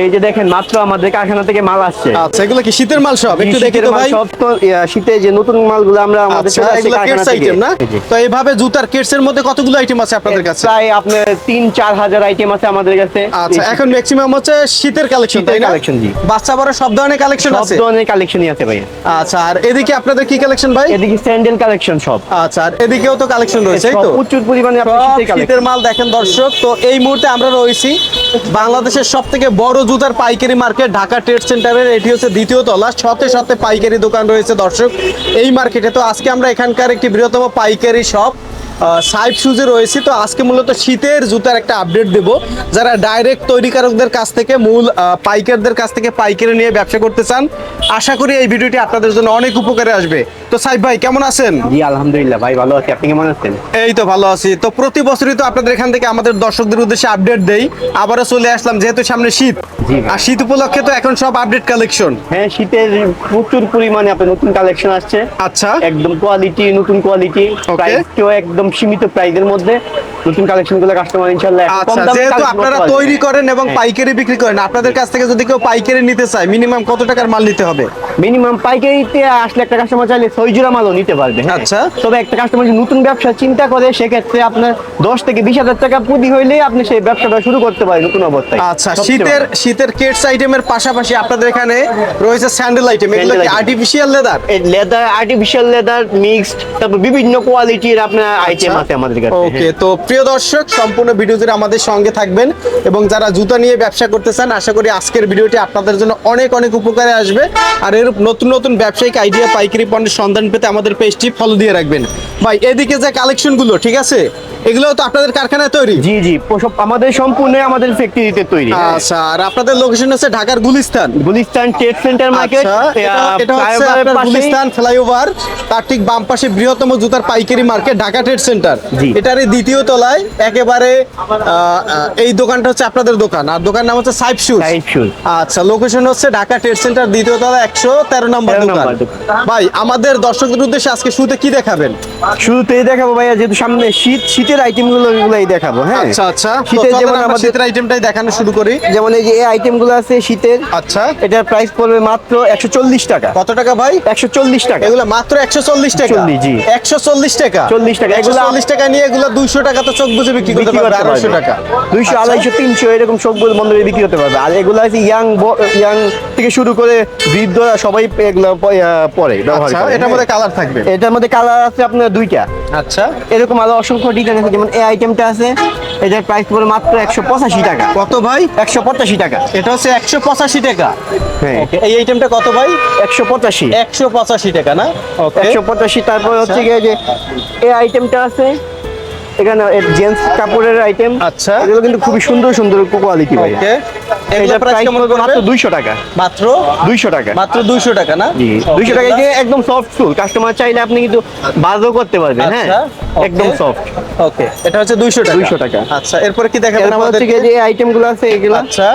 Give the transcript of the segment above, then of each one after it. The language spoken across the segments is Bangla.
এই যে দেখেন মাত্র আমাদের কারখানা থেকে মাল আসছে। আচ্ছা এগুলো কি শীতের মাল সব? একটু দেখি তো ভাই। সব তো শীতে যে নতুন মালগুলো আমরা আমাদের আচ্ছা এগুলো থেকে। আইটেম না? তো এইভাবে জুতার এর মধ্যে কতগুলো আইটেম আছে আপনাদের কাছে? প্রায় আপনার তিন চার হাজার আইটেম আছে আমাদের কাছে। আচ্ছা এখন ম্যাক্সিমাম হচ্ছে শীতের কালেকশন তাই না? collection, জি। বাচ্চা বড় সব ধরনের কালেকশন সব ধরনের কালেকশনই আছে ভাই আচ্ছা আর এদিকে আপনাদের কি কালেকশন ভাই? এদিকে স্যান্ডেল কালেকশন সব। আচ্ছা আর এদিকেও তো কালেকশন রয়েছে তো? প্রচুর পরিমাণে আপনার সব শীতের শীতের মাল দেখেন দর্শক তো এই মুহূর্তে আমরা রয়েছি বাংলাদেশের সব থেকে বড় জুতার পাইকারি মার্কেট, ঢাকা ট্রেড সেন্টারের, এটি হচ্ছে দ্বিতীয় তলা। সাথে সাথে পাইকারি দোকান রয়েছে, দর্শক। এই মার্কেটে তো আজকে আমরা এখানকার একটি বৃহত্তম পাইকারি শপ। সাইড শুজে রয়েছি। তো আজকে মূলত শীতের জুতার একটা আপডেট দেব। যারা ডাইরেক্ট তৈরিকারকদের কাছ থেকে মূল পাইকারদের কাছ থেকে পাইকারি নিয়ে ব্যবসা করতে চান আশা করি এই ভিডিওটি আপনাদের জন্য অনেক উপকারে আসবে। তো সাইব ভাই কেমন আছেন? জি আলহামদুলিল্লাহ। ভাই ভালো আছি। আপনি কেমন আছেন? এই তো ভালো আছি। তো প্রতি বছরই তো আপনাদের এখান থেকে আমাদের দর্শকদের উদ্দেশ্যে আপডেট দেই। আবারও চলে আসলাম যেহেতু সামনে শীত। আর শীত উপলক্ষে তো এখন সব আপডেট কালেকশন হ্যাঁ শীতের প্রচুর পরিমাণে আপনার নতুন কালেকশন আসছে। আচ্ছা। একদম কোয়ালিটি নতুন কোয়ালিটি. প্রাইসও একদম সীমিত প্রাইসের মধ্যে নতুন কালেকশনগুলো কাস্টমার ইনশাআল্লাহ আচ্ছা যেহেতু আপনারা তৈরি করেন এবং হ্যাঁ। পাইকারি বিক্রি করেন আপনাদের কাছ থেকে যদি কেউ পাইকারি নিতে চায় মিনিমাম কত টাকার মাল নিতে হবে মিনিমাম পাইকারিতে আসলে একটা কাস্টমার চাইলে ছয় জোড়া মালও নিতে পারবে হ্যাঁ। আচ্ছা। তবে একটা কাস্টমার যদি নতুন ব্যবসা চিন্তা করে সেক্ষেত্রে আপনার দশ থেকে বিশ হাজার টাকা পুঁজি হইলে আপনি সেই ব্যবসাটা শুরু করতে পারেন নতুন অবস্থায় আচ্ছা শীতের শীতের কেটস আইটেমের পাশাপাশি আপনাদের এখানে রয়েছে স্যান্ডেল আইটেম এগুলো কি artificial leather leather artificial leather mixed তারপর বিভিন্ন কোয়ালিটির আপনার আইটেম আছে আমাদের কাছে। ওকে হ্যাঁ। তো প্রিয় দর্শক সম্পূর্ণ ভিডিও জুড়ে আমাদের সঙ্গে থাকবেন এবং যারা জুতা নিয়ে ব্যবসা করতে চান আশা করি আজকের ভিডিওটি আপনাদের জন্য অনেক অনেক উপকারে আসবে। আর এর নতুন নতুন ব্যবসায়িক আইডিয়া পাইকারি পণ্যের সন্ধান পেতে আমাদের পেজটি ফলো দিয়ে রাখবেন। ভাই এদিকে যে কালেকশনগুলো ঠিক আছে? এগুলো তো আপনাদের কারখানায় তৈরি? জি জি আমাদের সম্পূর্ণ আমাদের ফ্যাক্টরিতে তৈরি। হ্যাঁ। আচ্ছা আর আপনাদের লোকেশন হচ্ছে ঢাকার Gulistan. Gulistan trade centre market আচ্ছা, এটা- এটা হচ্ছে আপনার গুলিস্তান ফ্লাইওভার তার ঠিক বাম পাশে বৃহত্তম জুতার পাইকারি মার্কেট ঢাকা ট্রেড সেন্টার। জি। এটার দ্বিতীয় তলায় একেবারে এই দোকানটা হচ্ছে আপনাদের দোকান। আর দোকান নাম হচ্ছে সাইফ শুজ। আচ্ছা লোকেশন হচ্ছে ঢাকা ট্রেড সেন্টার দ্বিতীয় তলা একশো তেরো নম্বর দোকান। ভাই আমাদের দর্শকদের উদ্দেশ্যে আজকে শুরুতে কি দেখাবেন? শুরুতেই দেখাবো ভাইয়া যেহেতু সামনে শীত শীতের আইটেমগুলো এগুলাই দেখাবো হ্যাঁ? আচ্ছা আচ্ছা। শীতের যেমন আমাদের শীতের আইটেমটাই দেখানো শুরু করি। যেমন এই যে এই আইটেমগুলো আছে শীতের আচ্ছা। এটার প্রাইস পড়বে মাত্র একশো চল্লিশ টাকা। কত টাকা ভাই? একশো চল্লিশ টাকা। এগুলো মাত্র একশো চল্লিশ টাকা। 40 জি। একশো চল্লিশ টাকা। 40 টাকা। চল্লিশ টাকা নিয়ে এগুলো দুইশো টাকা তো চোখ বুঝে বিক্রি করতে পারবে আড়াইশো টাকা। দুইশো। আড়াইশো তিনশো এরকম চোখ বুঝে বন্ধরে বিক্রি হতে পারবে। আর এগুলো আছে ইয়াং ইয়াং থেকে শুরু করে বৃদ্ধরা সবাই এগুলো পরে ব্যবহার আচ্ছা করে। এটার মধ্যে কালার থাকবে? এটার মধ্যে কালার আছে আপনার দুইটা। আচ্ছা এরকম আরও অসংখ্য ডিজাইন আছে যেমন এই আইটেমটা আছে এটার প্রাইস পড়বে মাত্র একশো পঁচাশি টাকা। কত ভাই? একশো পঁচাশি টাকা। এটা হচ্ছে একশো পঁচাশি টাকা। হ্যাঁ। Okay, এই আইটেমটা কত ভাই? একশো পঁচাশি। একশো পঁচাশি টাকা না? ওকে একশো পঁচাশি তারপর হচ্ছে গিয়ে যে এই আইটেমটা আছে এখানে জেন্টস কাপড়ের আইটেম আচ্ছা। এগুলো কিন্তু খুবই সুন্দর সুন্দর কোয়ালিটি ভাই ওকে এটা প্রাইস মাত্র পড়বে দুইশো টাকা। মাত্র? দুইশো টাকা। মাত্র দুইশো টাকা না? জি Okay, দুইশো টাকা। এগুলা- যে একদম সফট ফুল। কাস্টমার চাইলে আপনি কিন্তু বাজও করতে পারবেন হ্যাঁ? আচ্ছা, একদম সফট ওকে এটা হচ্ছে দুইশো টাকা। 200 টাকা। আচ্ছা এরপরে কি দেখাবেন আমাদের হচ্ছে যে আইটেমগুলো আছে এগুলো। আচ্ছা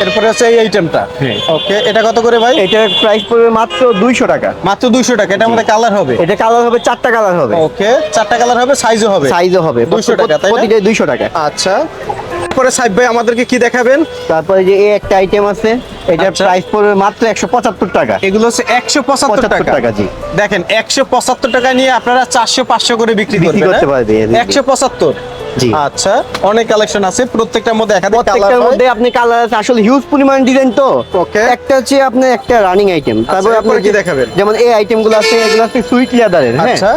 এরপরে হচ্ছে এই আইটেমটা হ্যাঁ। ওকে এটা কত করে ভাই? এটার প্রাইস পড়বে মাত্র দুইশো টাকা। মাত্র দুইশো টাকা। এটার মধ্যে কালার হবে? এটা কালার হবে চারটা কালার হবে। ওকে চারটা কালার হবে সাইজও হবে। সাইজও হবে। 200 টাকা, প্রতিটাই দুইশো টাকা আচ্ছা ভাই আমাদেরকে কি দেখাবেন তারপরে যে এই একটা আইটেম আছে এটার আচ্ছা। প্রাইস পড়বে মাত্র একশো পঁচাত্তর টাকা এগুলো হচ্ছে একশো পঁচাত্তর 75 টাকা জি। দেখেন একশো পঁচাত্তর টাকা নিয়ে আপনারা চারশো পাঁচশো করে বিক্রি করতে হ্যাঁ? পারবে, জি। একশো পঁচাত্তর জি। আচ্ছা অনেক কালেকশন আছে প্রত্যেকটার মধ্যে প্রত্যেকটার মধ্যে আপনি কালার আছে আসলে হিউজ পরিমাণ ডিজাইন তো. একটা হচ্ছে আপনার একটা রানিং আইটেম তারপর আপনি কি দেখাবেন? যেমন এই আইটেমগুলো আছে এগুলো আছে সুইট লেদারের হ্যাঁ আচ্ছা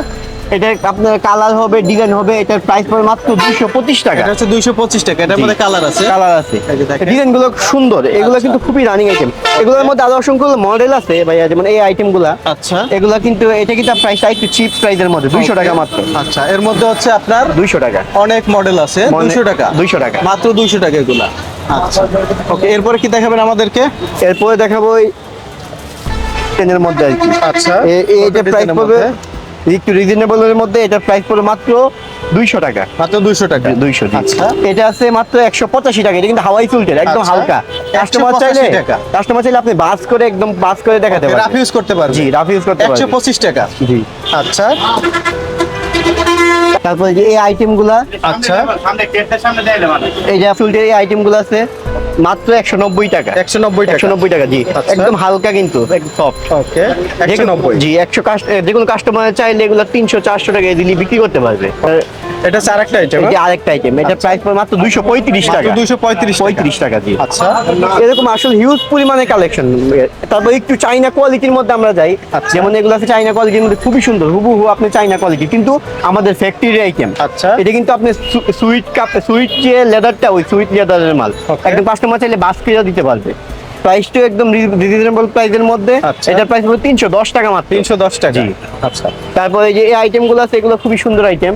এটা আপনার কালার হবে ডিজাইন হবে এটার প্রাইস পড়বে মাত্র দুইশো পঁচিশ টাকা। এটা হচ্ছে দুইশো পঁচিশ টাকা এটার মধ্যে কালার আছে। কালার আছে। ডিজাইনগুলো সুন্দর এগুলো আচ্ছা। কিন্তু খুবই রানিং আইটেম এগুলোর মধ্যে আরও অসংখ্য মডেল আছে ভাইয়া যেমন এই আইটেমগুলা। আচ্ছা। এগুলা কিন্তু এটা কিন্তু প্রাইসটা একটু চিপ প্রাইসের মধ্যে দুইশো টাকা মাত্র। আচ্ছা এর মধ্যে হচ্ছে আপনার দুইশো টাকা। অনেক মডেল আছে দুইশো টাকা। 200 টাকা। মাত্র দুইশো টাকা এগুলা। আচ্ছা। ওকে এরপরে কি দেখাবেন আমাদেরকে? এরপরে দেখাবো ওই টেনের মধ্যে আর কি। আচ্ছা। এ- এ- প্রাইস মধ্যে? একটু রিজনেবল এর মধ্যে এটা প্রাইস পড়বে মাত্র দুইশো টাকা। মাত্র দুইশো টাকা। দুইশো আচ্ছা। এটা আছে মাত্র একশো পঁচাশি টাকা এটা কিন্তু হাওয়াই চুলটের একদম আচ্ছা। হালকা। কাস্টমার চাইলে কাস্টমার চাইলে আপনি বাস করে একদম বাস করে দেখাতে পারেন রাফ ইউজ করতে পারবে জি রাফ ইউজ করতে একশো পঁচিশ টাকা। জি। আচ্ছা। তারপরে এই আইটেমগুলা আচ্ছা। এই যে চুলটের এই আইটেমগুলো আছে। মাত্র একশো নব্বই টাকা। একশো নব্বই একশো নব্বই টাকা জি। আচ্ছা। একদম হালকা কিন্তু। Soft okay. একশো নব্বই। জি একশো যে কোনো কাস্টমার চাইলে এগুলো তিনশো চারশো টাকা দিলে বিক্রি করতে পারবে। এটা আরেকটা আইটেম এই যে আরেকটা আইটেম এটার প্রাইস মাত্র দুইশো পঁয়ত্রিশ টাকা। দুশো পঁয়ত্রিশ পঁয়ত্রিশ টাকা জি। আচ্ছা। এরকম আসলে হিউজ পরিমাণে কালেকশন তারপর একটু চাইনা কোয়ালিটির মধ্যে আমরা যাই। আচ্ছা। যেমন এগুলো আছে চাইনা কোয়ালিটির মধ্যে খুবই সুন্দর। হুবহু আপনি চাইনা কোয়ালিটি কিন্তু আমাদের ফ্যাক্টরি আইটেম আচ্ছা। এটা কিন্তু আপনি সুইট কাপ সুইট যে লেদারটা ওই সুইট লেদারের মাল. একদম কাস্টমার চাইলে বাস্কেটও দিতে পারবে। প্রাইসটা একদম রিজনেবল প্রাইসের মধ্যে। আচ্ছা। এটার প্রাইস তিনশো দশ টাকা মাত্র। তিনশো দশ টাকা। আচ্ছা। তারপরে যে এই আইটেমগুলো আছে এগুলো খুবই সুন্দর আইটেম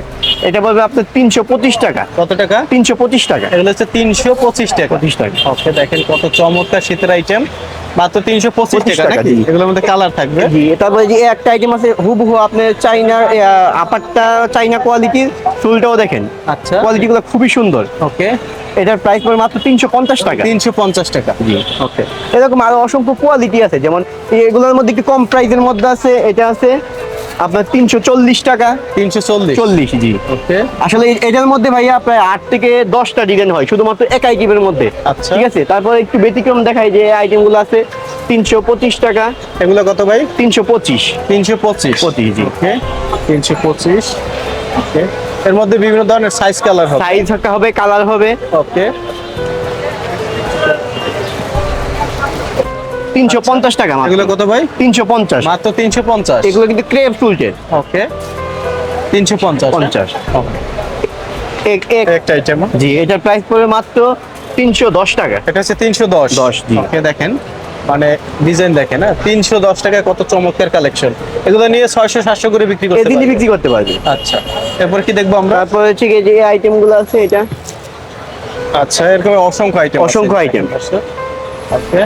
এটা পড়বে আপনার তিনশো পঁচিশ টাকা। কত টাকা? তিনশো পঁচিশ টাকা। এগুলো হচ্ছে তিনশো পঁচিশ টাকা। পঁচিশ টাকা। ওকে দেখেন কত চমৎকার শীতের আইটেম মাত্র 325 টাকা নাকি? এগুলোর মধ্যে কালার থাকবে। জি তারপরে যে একটা আইটেম আছে হুবহু আপনি চাইনার আপারটা চাইনা কোয়ালিটি চুলটাও দেখেন। আচ্ছা। কোয়ালিটিগুলো খুবই সুন্দর। ওকে এটার প্রাইস পড়ে মাত্র তিনশো পঞ্চাশ টাকা। তিনশো পঞ্চাশ টাকা। জি। ওকে এরকম আরও অসংখ্য কোয়ালিটি আছে যেমন এগুলোর মধ্যে একটু কম প্রাইসের মধ্যে আছে এটা আছে আপনার তিনশো চল্লিশ টাকা। তিনশো চল্লিশ। চল্লিশ জি। ওকে। আসলে এটার মধ্যে ভাইয়া প্রায় আট থেকে দশটা ডিজাইন হয় শুধুমাত্র এক আইটেমের মধ্যে। আচ্ছা। ঠিক আছে? তারপরে একটু ব্যতিক্রম দেখায় যে আইটেমগুলো আছে। তিনশো পঁচিশ টাকা। এগুলো কত ভাই? তিনশো পঁচিশ। তিনশো পঁচিশ। পঁচিশ, জি। ওকে। তিনশো পঁচিশ। ওকে। এর মধ্যে বিভিন্ন ধরনের সাইজ কালার হবে। সাইজ হবে কালার হবে। ওকে। তিনশো পঞ্চাশ টাকা এগুলো কত ভাই? তিনশো পঞ্চাশ। মাত্র তিনশো পঞ্চাশ। এগুলো কিন্তু ক্রেপ চুলটের ওকে। তিনশো পঞ্চাশ পঞ্চাশ। এক- এক- একটা আইটেম জি এটার প্রাইস পড়বে মাত্র তিনশো দশ টাকা। এটা হচ্ছে তিনশো দশ। 10, জি। ওকে দেখেন। মানে ডিজাইন দেখেন হ্যাঁ? তিনশো দশ টাকায় কত চমৎকার কালেকশন এগুলো নিয়ে ছয়শো সাতশো করে বিক্রি করতে পারবে। বিক্রি করতে পারবে। আচ্ছা। এরপর কি দেখব আমরা? তারপর হচ্ছে গিয়ে যে আইটেমগুলো আছে এটা। আচ্ছা এরকম অসংখ্য আইটেম অসংখ্য item। ওকে।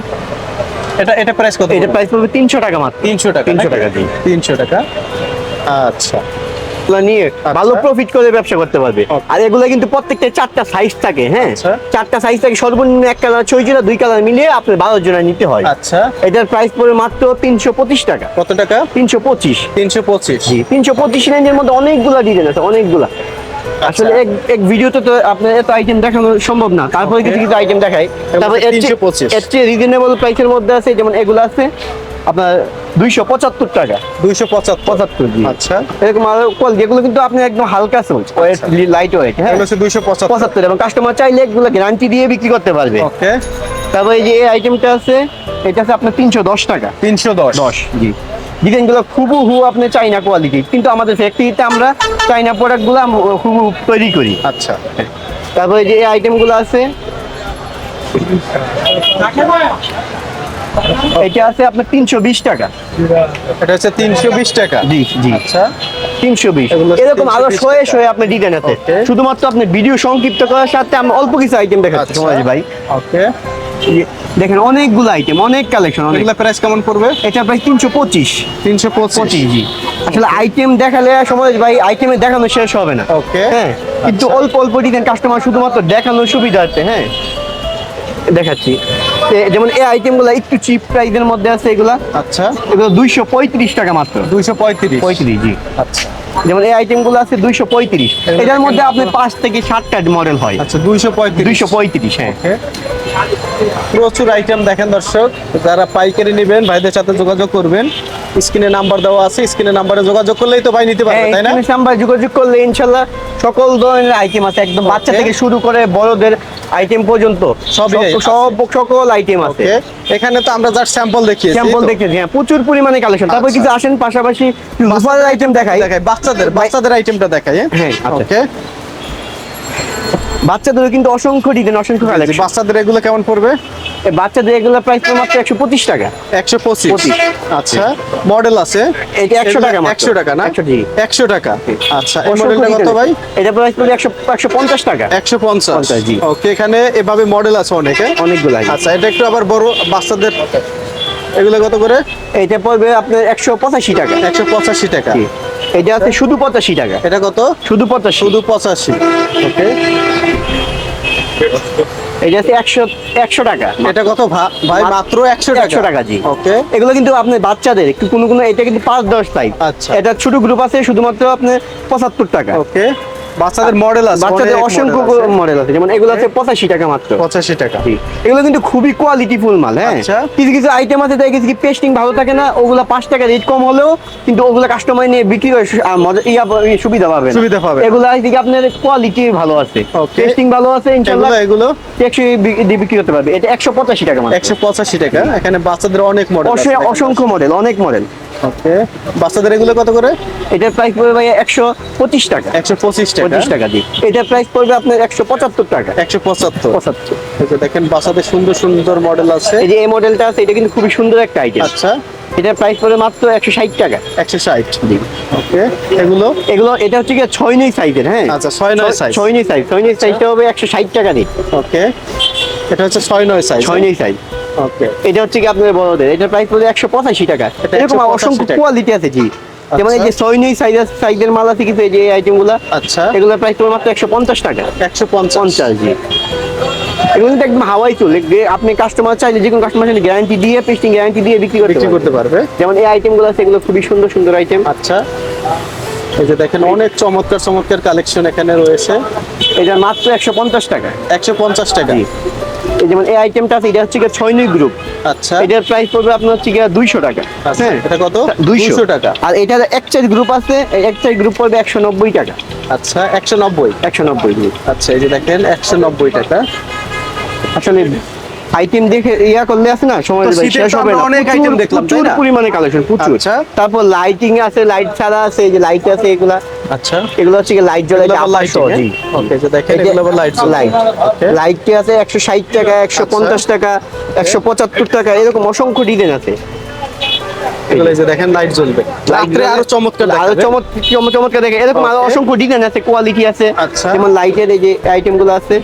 এটা এটা প্রাইস কত এটা প্রাইস পড়বে তিনশো টাকা মাত্র। তিনশো টাকা 300 টাকা, জি। টাকা। আচ্ছা। নিয়ে ভালো প্রফিট করে ব্যবসা করতে পারবে। আর এগুলো কিন্তু প্রত্যেকটা চারটা সাইজ থাকে হ্যাঁ? আচ্ছা। চারটা সাইজ থাকে সর্বনিম্ন এক কালার ছয় জোড়া দুই কালার মিলিয়ে আপনার বারো জোড়া নিতে হয়। আচ্ছা। এটার প্রাইস মাত্র তিনশো পঁচিশ টাকা। কত টাকা? তিনশো পঁচিশ। তিনশো পঁচিশ। জি তিনশো পঁচিশ রেঞ্জের মধ্যে অনেকগুলো ডিজাইন আছে অনেকগুলা। আসলে এক এক ভিডিওতে তো আপনার এত আইটেম দেখানো সম্ভব না। তারপরে কিছু কিছু আইটেম দেখাই। তারপর এর চেয়ে- 325 এর চেয়ে রিজনেবল প্রাইসের মধ্যে আছে যেমন এগুলো আছে আপনার দুইশো পঁচাত্তর টাকা। দুইশো পঁচাত্তর। আচ্ছা। এরকম আরও যেগুলো কিন্তু আপনি একদম হালকা সোল ওয়েট লাইট ওয়েট হ্যাঁ? দুইশো পঁচাত্তর। এবং কাস্টমার চাইলে এগুলো গ্যারান্টি দিয়ে বিক্রি করতে পারবে। ওকে। তারপর এই যে এই আইটেমটা আছে এটা আছে আপনার তিনশো দশ টাকা। তিনশো দশ। দশ জি। ডিজাইনগুলো খুবু হু আপনি চাইনা কোয়ালিটি কিন্তু আমাদের ফ্যাক্টরিতে আমরা চাইনা প্রোডাক্টগুলো খুবু তৈরি করি। আচ্ছা। তারপরে যে আইটেমগুলো আছে এটা আছে আপনার তিনশো বিশ টাকা। এটা হচ্ছে তিনশো বিশ টাকা? জি জি। আচ্ছা। তিনশো বিশ। এরকম আরও 320 শয়ে। শয়ে আপনি ডিজাইন আছে. শুধুমাত্র আপনি ভিডিও সংক্ষিপ্ত করার সাথে আমরা অল্প কিছু আইটেম দেখাচ্ছি। আচ্ছা। ভাই। ওকে দেখেন অনেকগুলো আইটেম অনেক কালেকশন অনেক। এগুলো প্রাইস কেমন পড়বে? এটা প্রায় তিনশো পঁচিশ। তিনশো পঁচিশ। জি। আসলে আইটেম দেখালে সমাজ ভাই আইটেমে দেখানো শেষ হবে না। Okay. হ্যাঁ কিন্তু আচ্ছা। অল্প অল্প ডিজাইন কাস্টমার শুধুমাত্র দেখানোর সুবিধার্থে হ্যাঁ দেখাচ্ছি। যেমন এই আইটেমগুলো একটু চিপ প্রাইসের মধ্যে আছে এগুলা। আচ্ছা। এগুলো দুইশো পঁয়ত্রিশ টাকা মাত্র। দুইশো পঁয়ত্রিশ। পঁয়ত্রিশ জি। আচ্ছা। যেমন এই আইটেমগুলো আছে দুইশো পঁয়ত্রিশ। এটার মধ্যে আপনি পাঁচ থেকে সাতটা মডেল হয়। আচ্ছা দুইশো পঁয়ত্রিশ। দুইশো পঁয়ত্রিশ হ্যাঁ। প্রচুর আইটেম দেখেন দর্শক। যারা পাইকারি নেবেন ভাইদের সাথে যোগাযোগ করবেন। স্ক্রিনে নাম্বার দেওয়া আছে স্ক্রিনে নাম্বারে যোগাযোগ করলেই তো ভাই নিতে পারবে তাই না? নাম্বার যোগাযোগ করলে ইনশাল্লাহ সকল ধরনের আইটেম আছে। একদম বাচ্চা থেকে শুরু করে বড়দের আইটেম পর্যন্ত সব- সব সকল আইটেম আছে। এখানে তো আমরা জাস্ট স্যাম্পল দেখিয়েছি স্যাম্পল দেখিয়েছি হ্যাঁ প্রচুর পরিমাণে কালেকশন তারপর আচ্ছা। কিছু আসেন পাশাপাশি রূপালের আইটেম দেখাই। দেখাই বাচ্চাদের বাচ্চাদের আইটেমটা দেখাই হ্যাঁ, আচ্ছা। ওকে। বাচ্চাদের কিন্তু অসংখ্য ডিজাইন অসংখ্য কালেকশন বাচ্চাদের এগুলো কেমন পড়বে? বাচ্চাদের এগুলো প্রাইস মাত্র একশো পঁচিশ টাকা। একশো পঁচিশ। আচ্ছা মডেল আছে। এটা 100 টাকা। একশো টাকা না? 100 জি। একশো টাকা। আচ্ছা এই মডেলটা কত ভাই? এটা প্রাইস পড়বে একশো একশো পঞ্চাশ টাকা। একশো পঞ্চাশ। জি। ওকে এখানে এভাবে মডেল আছে অনেকে। অনেকগুলো আচ্ছা এটা একটু আবার বড় বাচ্চাদের এগুলো কত করে? এটা পড়বে আপনার একশো পঁচাশি টাকা। একশো পঁচাশি টাকা। এটা আছে শুধু পঁচাশি টাকা। এটা কত? শুধু পঁচাশি। শুধু পঁচাশি। ওকে এটা হচ্ছে একশো একশো টাকা। এটা কত ভাই? মাত্র একশো টাকা? একশো টাকা জি। ওকে। এগুলো কিন্তু আপনার বাচ্চাদের একটু কোনো কোনো এটা কিন্তু পাঁচ দশ আচ্ছা। এটা ছোট গ্রুপ আছে শুধুমাত্র আপনার পঁচাত্তর টাকা। ওকে। বাচ্চাদের মডেল আছে বাচ্চাদের অসংখ্য মডেল আছে যেমন এগুলো আছে পঁচাশি টাকা মাত্র। পঁচাশি টাকা। এগুলো কিন্তু খুবই কোয়ালিটিফুল মাল হ্যাঁ? আচ্ছা। কিছু কিছু আইটেম আছে তাই কিছু পেস্টিং ভালো থাকে না ওগুলো পাঁচ টাকা রেট কম হলেও কিন্তু ওগুলো কাস্টমার নিয়ে বিক্রি করে মজা ইয়া ইয়ে সুবিধা পাবে সুবিধা পাবে। এগুলো দিকে আপনার কোয়ালিটি ভালো আছে. পেস্টিং ভালো আছে ইনশাআল্লাহ। এগুলো একশো বিক্রি করতে পারবে। এটা একশো পঁচাশি টাকা একশো পঁচাশি টাকা এখানে বাচ্চাদের অনেক মডেল অসংখ্য মডেল অনেক মডেল ওকে। বাচ্চাদের এগুলো কত করে? এটার প্রাইস পড়বে ভাই একশো পঁচিশ টাকা। একশো পঁচিশ টাকা? পঁচিশ টাকা দিই এটার প্রাইস পড়বে আপনার একশো পঁচাত্তর টাকা। একশো পঁচাত্তর। পঁচাত্তর। দেখেন বাচ্চাদের সুন্দর সুন্দর মডেল আছে। এই যে এই মডেলটা আছে এটা কিন্তু খুবই সুন্দর একটা আইটেম আচ্ছা। এটার প্রাইস পড়বে মাত্র একশো ষাট টাকা। একশো ষাট। ওকে। এগুলো? এগুলো এটা হচ্ছে কি ছয় নই সাইজের হ্যাঁ? আচ্ছা, ছয় নয় size। ছয় নই সাইজ ছয় নই সাইজটা হবে একশো ষাট টাকা দিই ওকে। এটা হচ্ছে ছয় নয় সাইজ ছয় নই সাইজ ওকে এটা হচ্ছে কি আপনার বড়দের এটার প্রাইস পড়বে একশো পঁচাশি টাকা। এরকম অসংখ্য কোয়ালিটি আছে জি। যেমন এই যে ছয় নই সাইজের মাল আছে কিন্তু এই যে আইটেমগুলো আচ্ছা। এগুলোর প্রাইস পড়বে মাত্র একশো পঞ্চাশ টাকা। একশো পঞ্চাশ। জি। এগুলো কিন্তু একদম হাওয়াই চলে। আপনি কাস্টমার চাইলে যে কোনো কাস্টমার চাইলে গ্যারান্টি দিয়ে পেস্টিং গ্যারান্টি দিয়ে বিক্রি করতে করতে পারবে। যেমন এই আইটেমগুলো আছে এগুলো খুবই সুন্দর সুন্দর আইটেম আচ্ছা। এই যে দেখেন অনেক চমৎকার চমৎকার কালেকশন এখানে রয়েছে। এটা মাত্র একশো পঞ্চাশ টাকা। একশো পঞ্চাশ টাকা। এই যেমন এই আইটেমটা আছে এটা হচ্ছে গিয়ে ছয় নই গ্রুপ আচ্ছা। এটার প্রাইস পড়বে আপনার হচ্ছে গিয়ে দুইশো টাকা। হ্যাঁ। এটা কত? দুইশো। টাকা। আর এটার এক চার গ্রুপ আছে এক চার গ্রুপ পড়বে একশো নব্বই টাকা। আচ্ছা একশো নব্বই। একশো নব্বই গ্রুপ আচ্ছা এই যে দেখেন একশো নব্বই টাকা। আসলে আইটেম দেখে ইয়া করলে আছে না? সময় শেষ হবে না। অনেক item দেখলাম, প্রচুর পরিমাণে কালেকশন প্রচুর। আচ্ছা। তারপর লাইটিং আছে লাইট ছাড়া আছে এই যে লাইট আছে এগুলা। আচ্ছা। এগুলো হচ্ছে লাইট জ্বলে আবার lighting, হ্যাঁ? যে দেখেন এগুলো জ্বলছে। Light Okay. লাইটটি আছে একশো ষাট টাকা একশো পঞ্চাশ টাকা একশো পঁচাত্তর টাকা এরকম অসংখ্য ডিজাইন আছে। এগুলো যে দেখেন লাইট জ্বলবে। রাত্রে আরও চমৎকার আরও। চমৎকার চমৎকার চমৎকার দেখে এরকম আরও অসংখ্য ডিজাইন আছে কোয়ালিটি আছে। আচ্ছা। যেমন লাইটের এই যে আইটেমগুলো আছে।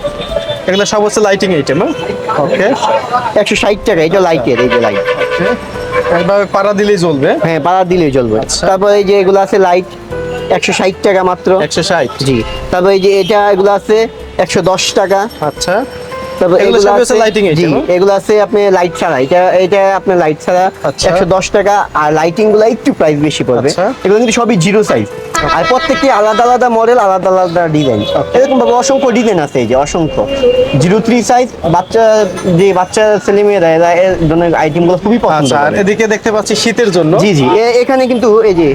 এগুলো সব হচ্ছে লাইটিং আইটেম ওকে একশো ষাট টাকা এটা লাইটের এই যে লাইট এইভাবে পাড়া দিলেই জ্বলবে হ্যাঁ পাড়া দিলেই জ্বলবে আচ্ছা। তারপর এই যে এগুলো আছে লাইট একশো ষাট টাকা মাত্র। একশো ষাট? জি। তারপর এই যে এটা এগুলো আছে একশো দশ টাকা। আচ্ছা। তারপর এগুলো আছে জি? এগুলো আছে আপনি লাইট ছাড়া। এটা এটা আপনার লাইট ছাড়া আচ্ছা। একশো দশ টাকা আর লাইটিংগুলো একটু প্রাইস বেশি পড়বে। আচ্ছা। এগুলো কিন্তু সবই জিরো সাইজ আর প্রত্যেকটি আলাদা আলাদা মডেল আলাদা আলাদা ডিজাইন এরকম ভাবে অসংখ্য ডিজাইন আছে এই যে অসংখ্য। জিরো থ্রি সাইজ বাচ্চা যে বাচ্চা ছেলে মেয়েরা এরা এই ধরনের আইটেমগুলো খুবই পছন্দ আচ্ছা আর এদিকে দেখতে পাচ্ছি শীতের জন্য। জি জি। এখানে কিন্তু এই যে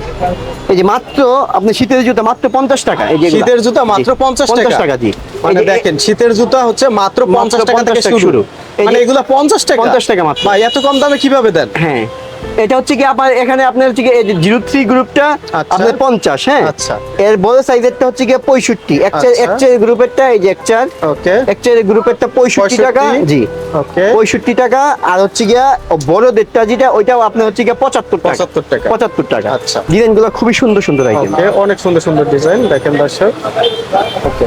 এই যে মাত্র আপনি শীতের জুতা মাত্র পঞ্চাশ টাকা এই যে শীতের জুতা মাত্র পঞ্চাশ পঞ্চাশ টাকা জি। মানে দেখেন শীতের জুতা হচ্ছে মাত্র পঞ্চাশ টাকা থেকে শুরু। মানে এগুলো পঞ্চাশ টাকা। 50 টাকা মাত্র। এত কম দামে কীভাবে দেন? হ্যাঁ। এটা হচ্ছে কি আপনার এখানে আপনার হচ্ছে কি জিরো থ্রি গ্রুপটা আচ্ছা। আপনার পঞ্চাশ হ্যাঁ? আচ্ছা। এর বড় সাইজেরটা হচ্ছে কি পঁয়ষট্টি। এক চার আচ্ছা। এক চার গ্রুপেরটা এই যে এক চার। ওকে। এক চার গ্রুপেরটা পঁয়ষট্টি 65 টাকা জি। ওকে। পঁয়ষট্টি টাকা আর হচ্ছে গিয়া বড়দেরটা যেটা ওইটাও আপনার হচ্ছে গিয়া পঁচাত্তর 75 টাকা। পঁচাত্তর টাকা। আচ্ছা। ডিজাইনগুলো খুবই সুন্দর সুন্দর আইটেম অনেক সুন্দর সুন্দর ডিজাইন দেখেন দর্শক। ওকে।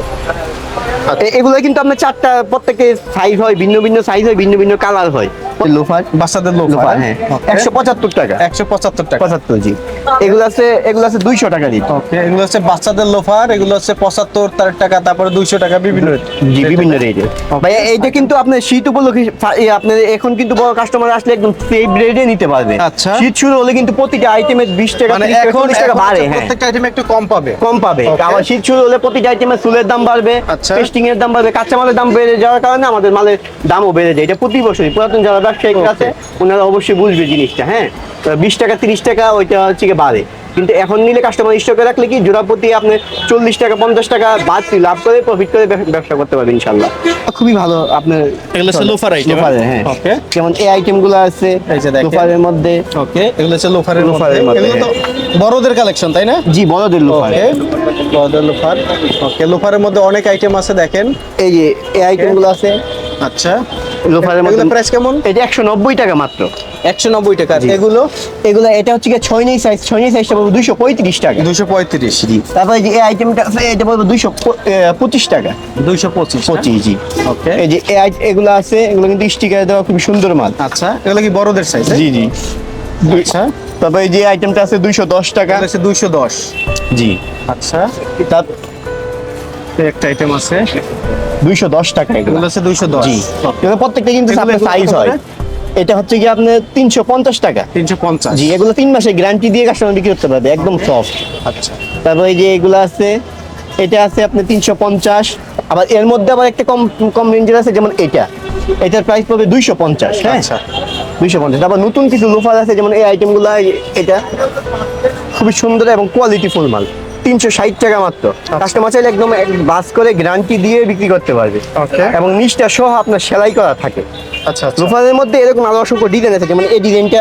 এগুলো কিন্তু আপনার চারটা প্রত্যেকের সাইজ হয় ভিন্ন ভিন্ন সাইজ হয় ভিন্ন ভিন্ন কালার হয়। লোফার? বাচ্চাদের লোফার হ্যাঁ। একশো পঁচাত্তর টাকা। একশো পঁচাত্তর টাকা। পঁচাত্তর জি। এগুলো আছে এগুলো আছে দুইশো টাকা দিন ওকে এগুলো হচ্ছে বাচ্চাদের লোফার এগুলো হচ্ছে পঁচাত্তর তার টাকা তারপরে দুইশো টাকা বিভিন্ন জি বিভিন্ন রেটে ভাই এইটা কিন্তু আপনার শীত উপলক্ষে এখন কিন্তু বড় কাস্টমার আসলে একদম রেটে নিতে পারবে। আচ্ছা। শীত শুরু হলে কিন্তু প্রতিটা আইটেমের বিশ টাকা মানে এখন টাকা বাড়ে হ্যাঁ। প্রত্যেকটা আইটেম একটু কম পাবে। কম পাবে। শীত শুরু হলে প্রতিটা আইটেমের চুলের দাম বাড়বে আচ্ছা। পেস্টিং এর দাম বাড়বে কাঁচা মালের দাম বেড়ে যাওয়ার কারণে আমাদের মালের দামও বেড়ে যায়। এটা প্রতি বছরই। পুরাতন যারা ব্যবসায়িক Okay. আছে ওনারা অবশ্যই বুঝবে জিনিসটা হ্যাঁ। বিশ টাকা তিরিশ টাকা ওইটা হচ্ছে গিয়ে বাড়ে কিন্তু এখন নিলে কাস্টমার স্টকে রাখলে কি জোড়া প্রতি আপনি চল্লিশ টাকা পঞ্চাশ টাকা বাড়তি লাভ করে প্রফিট করে ব্যবসা করতে পারবেন ইনশাল্লাহ খুবই ভালো আপনার এগুলো হচ্ছে item, হ্যাঁ? Okay. যেমন এই আইটেমগুলো আছে। লোফারের মধ্যে। ওকে এগুলো হচ্ছে লোফারের লোফারের মধ্যে। মধ্যে, বড়দের কালেকশন তাই না? জি বড়দের লোফার বড়দের লোফার ওকে লোফারের মধ্যে অনেক আইটেম আছে দেখেন। এই যে এই আইটেমগুলো আছে। আচ্ছা। লোফারের মধ্যে প্রাইস কেমন? এটা একশো নব্বই টাকা মাত্র। একশো নব্বই টাকা এগুলো এগুলো এটা হচ্ছে গিয়ে ছয় নেই সাইজ ছয় নেই সাইজটা পাবো দুইশো পঁয়ত্রিশ টাকা। দুশো পঁয়ত্রিশ তারপরে যে এই আইটেমটা আছে এটা পাবো দুইশো পঁচিশ টাকা। দুইশো পঁচিশ পঁচিশ জি। ওকে। এই যে এই এগুলো আছে এগুলো কিন্তু স্টিকার দেওয়া খুবই সুন্দর মাল। আচ্ছা এগুলো কি বড়দের সাইজ জি জি। আচ্ছা। তারপরে এই যে আইটেমটা আছে দুইশো দশ টাকা। হচ্ছে দুইশো দশ। জি। আচ্ছা। তার একটা আইটেম আছে। দুইশো দশ টাকা এগুলো। এগুলো হচ্ছে দুইশো দশ। জি। প্রত্যেকটা কিন্তু সাইজ হয়? এটা হচ্ছে কি আপনার তিনশো পঞ্চাশ টাকা। তিনশো পঞ্চাশ। জি এগুলো তিন মাসের গ্যারান্টি দিয়ে কাস্টমার বিক্রি করতে পারবে একদম সফট আচ্ছা। তারপরে এই যে এগুলো আছে এটা আছে আপনি তিনশো পঞ্চাশ। আবার এর মধ্যে আবার একটা কম কম রেঞ্জের আছে যেমন এটা। এটার প্রাইস পড়বে দুইশো পঞ্চাশ হ্যাঁ? আচ্ছা। দুইশো পঞ্চাশ। আবার নতুন কিছু লোফার আছে যেমন এই আইটেমগুলো এটা খুবই সুন্দর এবং কোয়ালিটি ফুল মাল। তিনশো ষাট টাকা মাত্র। কাস্টমার চাইলে একদম বাস করে গ্যারান্টি দিয়ে বিক্রি করতে পারবে। এবং নিচটা সহ আপনার সেলাই করা থাকে। আচ্ছা আচ্ছা। লোফারের মধ্যে এরকম আরও অসংখ্য ডিজাইন আছে যেমন এই ডিজাইনটা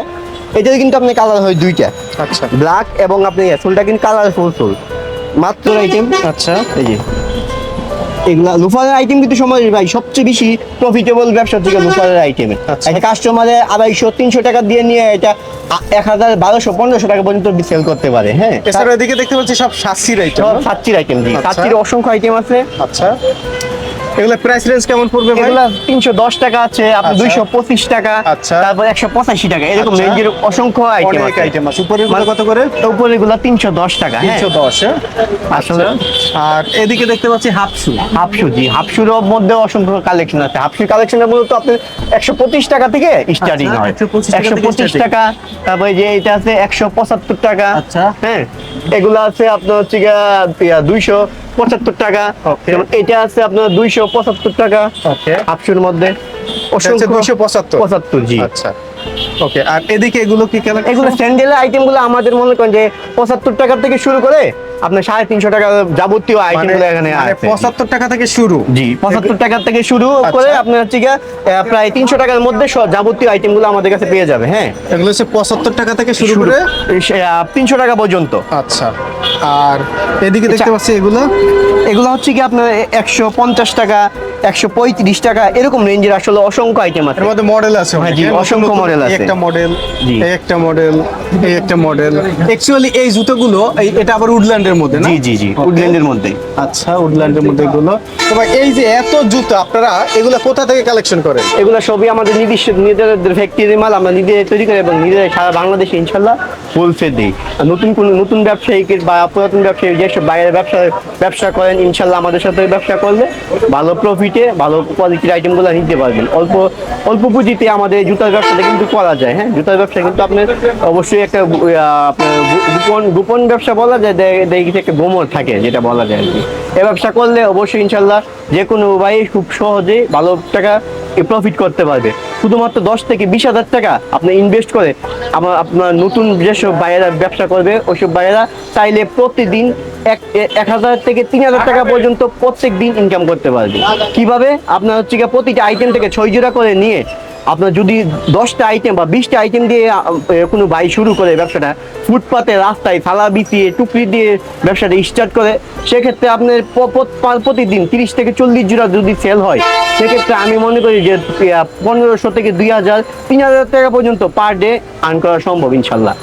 এটাতে কিন্তু আপনার কালার হয় দুইটা। আচ্ছা। ব্ল্যাক এবং আপনি ফুলটা কিন্তু কালারফুল ফুল মাত্র আইটেম আচ্ছা। এই যে। এগুলা লুফারের আইটেম কিন্তু সময় ভাই সবচেয়ে বেশি প্রফিটেবল ব্যবসা থেকে লুফারের আইটেম। একটা কাস্টমারে আড়াইশো তিনশো টাকা দিয়ে নিয়ে এটা এক হাজার বারোশো পনেরোশো টাকা পর্যন্ত সেল করতে পারে হ্যাঁ? এছাড়া এদিকে দেখতে পাচ্ছি সব সাতির আইটেম সাতির আইটেম জি। আচ্ছা। অসংখ্য আইটেম আছে। আচ্ছা। এগুলো প্রাইস রেঞ্জ কেমন পড়বে ভাই? এগুলা তিনশো দশ টাকা আছে আপনার আচ্ছা। দুইশো পঁচিশ টাকা আচ্ছা। তারপর একশো পঁচাশি টাকা। এরকম আচ্ছা। রেঞ্জের অসংখ্য আইটেম আছে। আইটেম আছে। উপরের মানে কত করে? উপরে এগুলা তিনশো দশ টাকা হ্যাঁ। তিনশো দশ আসলে। আর এদিকে দেখতে পাচ্ছি হাফ শু হাফশু জি। হাফশুর মধ্যে অসংখ্য কালেকশন আছে। হাফশুর কালেকশনটা মূলত একশো পঁচিশ টাকা থেকে স্টার্টিং আচ্ছা, হয়। 125 টাকা তারপরে যে এটা আছে একশো পঁচাত্তর টাকা আচ্ছা। হ্যাঁ? এগুলো আছে আপনার হচ্ছে গিয়া দুইশো পঁচাত্তর টাকা. যেমন এটা আছে আপনার দুইশো পঁচাত্তর টাকা। আপসুর মধ্যে হচ্ছে 275 পঁচাত্তর। জি। আচ্ছা। ওকে আর এদিকে এগুলো কি কেন এগুলো স্যান্ডেলের আইটেমগুলো আমাদের মনে করেন যে পঁচাত্তর টাকা থেকে শুরু করে আপনার সাড়ে তিনশো টাকা যাবতীয় আইটেমগুলো এখানে মানে পঁচাত্তর টাকা থেকে শুরু। জি পঁচাত্তর টাকা থেকে শুরু করে আচ্ছা। আপনার হচ্ছে প্রায় তিনশো টাকার মধ্যে যাবতীয় আইটেমগুলো আমাদের কাছে পেয়ে যাবে হ্যাঁ। এগুলো হচ্ছে পঁচাত্তর টাকা থেকে শুরু করে তিনশো টাকা পর্যন্ত। আচ্ছা। আর এদিকে দেখতে আচ্ছা। পাচ্ছি এগুলো? এগুলো হচ্ছে কি আপনার একশো পঞ্চাশ টাকা একশো পঁয়ত্রিশ টাকা এরকম রেঞ্জের আসলে অসংখ্য আইটেম আছে। এর মধ্যে মডেল আছে হ্যাঁ, জি? অসংখ্য এই আছে। একটা মডেল জি। একটা মডেল এই একটা মডেল অ্যাকচুয়ালি এই জুতোগুলো এটা আবার উডল্যান্ডের মধ্যে না? জি জি জি উডল্যান্ডের মধ্যে। আচ্ছা উডল্যান্ডের মধ্যে এগুলো। তো ভাই এই যে এত জুতো আপনারা এগুলো কোথা থেকে কালেকশন করেন? এগুলো সবই আমাদের নিজস্ব নিজেদের মাল আমরা নিজে তৈরি করি এবং নিজেরা সারা বাংলাদেশে ইনশাল্লাহ হোলসেল দিই। নতুন কোন নতুন ব্যবসায়ীকে বা পুরাতন ব্যবসায়ী যেসব বাইরে ব্যবসা ব্যবসা করেন ইনশাল্লাহ আমাদের সাথে ব্যবসা করলে ভালো প্রফিটে ভালো কোয়ালিটির আইটেমগুলো নিতে পারবেন। অল্প অল্প পুঁজিতে আমাদের জুতার ব্যবসাটা কিন্তু করা যায় হ্যাঁ? জুতার ব্যবসা কিন্তু আপনার অবশ্যই একটা গোপন গোপন ব্যবসা বলা যায় দেখি একটা গোমর থাকে যেটা বলা যায় আর কি। এ ব্যবসা করলে অবশ্যই ইনশাল্লাহ যে কোনো উপায়ে খুব সহজে ভালো টাকা প্রফিট করতে পারবে। শুধুমাত্র দশ থেকে বিশ হাজার টাকা আপনি ইনভেস্ট করে আমার আপনার নতুন যেসব বাইরেরা ব্যবসা করবে, ওইসব বাইরেরা চাইলে প্রতিদিন এক এক হাজার থেকে তিন হাজার টাকা পর্যন্ত প্রত্যেক দিন ইনকাম করতে পারবে। কীভাবে? আপনার হচ্ছে প্রতিটা আইটেম থেকে ছয় জোড়া করে নিয়ে আপনার যদি দশটা আইটেম বা বিশটা আইটেম দিয়ে কোনো বাই শুরু করে ব্যবসাটা, ফুটপাতে, রাস্তায়, থালা বিছিয়ে, টুকরি দিয়ে ব্যবসাটা স্টার্ট করে, সেক্ষেত্রে আপনার প্রতিদিন তিরিশ থেকে চল্লিশ জোড়া যদি সেল হয়, সেক্ষেত্রে আমি মনে করি যে পনেরোশো থেকে দুই হাজার, তিন হাজার টাকা পর্যন্ত পার ডে আর্ন করা সম্ভব ইনশাল্লাহ।